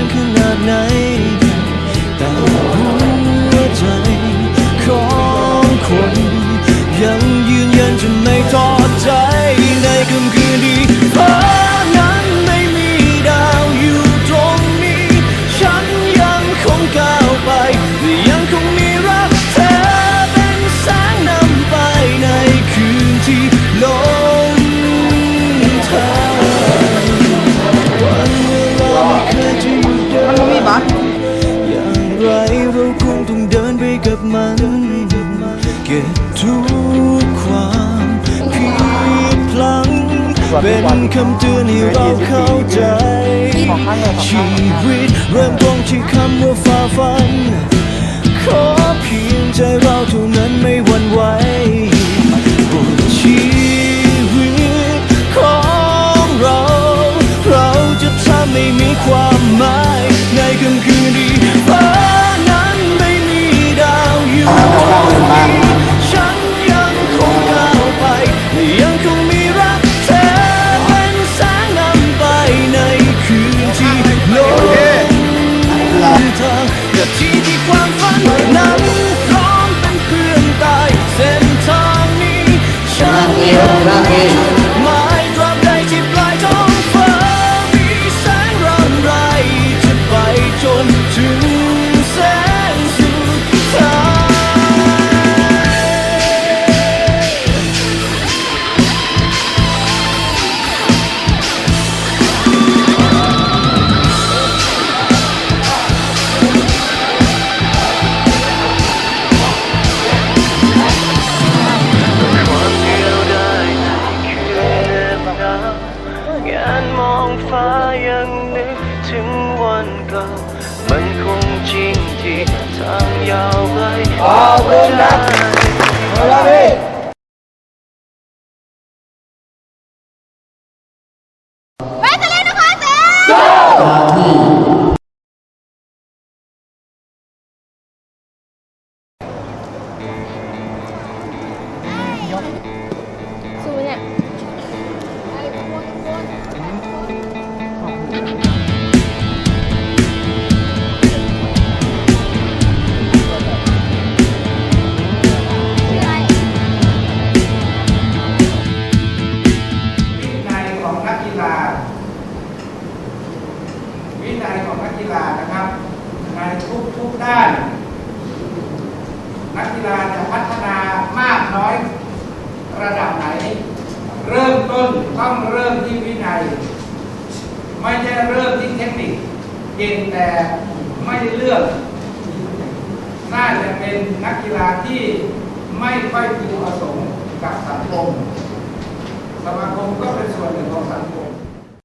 านขนาดไหน ทุกความผิดพลังเป็นคำเตือนให้เราเข้าใจ ชีวิตเริ่มต้นที่คำว่าฝ่าฟันขอ กับที่ที่ความฝันนั้นพร้อมเป็นเพื่อนตายเส้นทางนี้ ฉันยังหมาย มันคงจริงที่ทางยาวไกลขอบคุณนะ กีฬา วินัยของนักกีฬานะครับในทุกทุกๆด้าน นักกีฬาจะพัฒนามากน้อยระดับไหน เริ่มต้นต้องเริ่มที่วินัย ไม่ใช่เริ่มที่เทคนิคเก่งแต่ไม่ได้เลือกน่าจะเป็นนักกีฬาที่ไม่ค่อยพึงประสงค์กับสังคม สมาคมก็เป็นส่วนหนึ่งของสังคม